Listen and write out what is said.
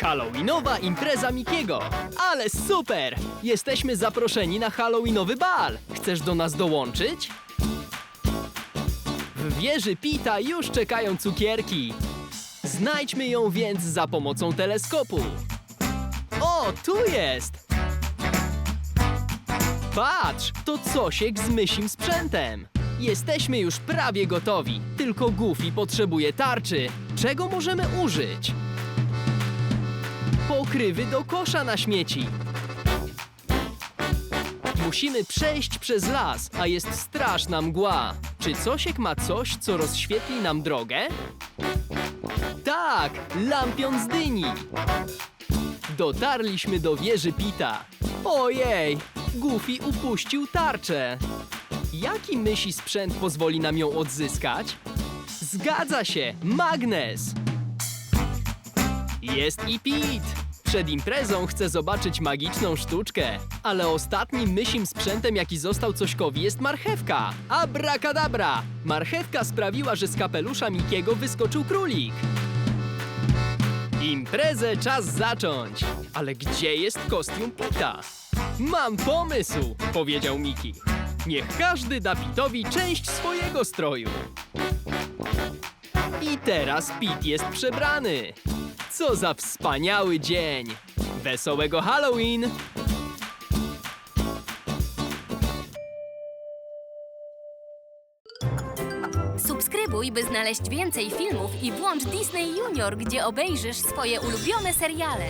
Halloweenowa impreza Mikiego. Ale super! Jesteśmy zaproszeni na Halloweenowy bal. Chcesz do nas dołączyć? W wieży Pita już czekają cukierki. Znajdźmy ją więc za pomocą teleskopu. O, tu jest! Patrz, to Cosiek z mysim sprzętem. Jesteśmy już prawie gotowi, tylko Goofy potrzebuje tarczy. Czego możemy użyć? Pokrywy do kosza na śmieci. Musimy przejść przez las, a jest straszna mgła. Czy Cosiek ma coś, co rozświetli nam drogę? Tak, lampion z dyni. Dotarliśmy do wieży Pita. Ojej, Goofy upuścił tarczę. Jaki mysi sprzęt pozwoli nam ją odzyskać? Zgadza się, magnes. Jest i Pete. Przed imprezą chcę zobaczyć magiczną sztuczkę. Ale ostatnim mysim sprzętem, jaki został Cośkowi, jest marchewka. Abracadabra! Marchewka sprawiła, że z kapelusza Mikiego wyskoczył królik. Imprezę czas zacząć! Ale gdzie jest kostium Pita? Mam pomysł, powiedział Miki. Niech każdy da Pitowi część swojego stroju. I teraz Pit jest przebrany. Co za wspaniały dzień! Wesołego Halloween! Subskrybuj, by znaleźć więcej filmów i włącz Disney Junior, gdzie obejrzysz swoje ulubione seriale.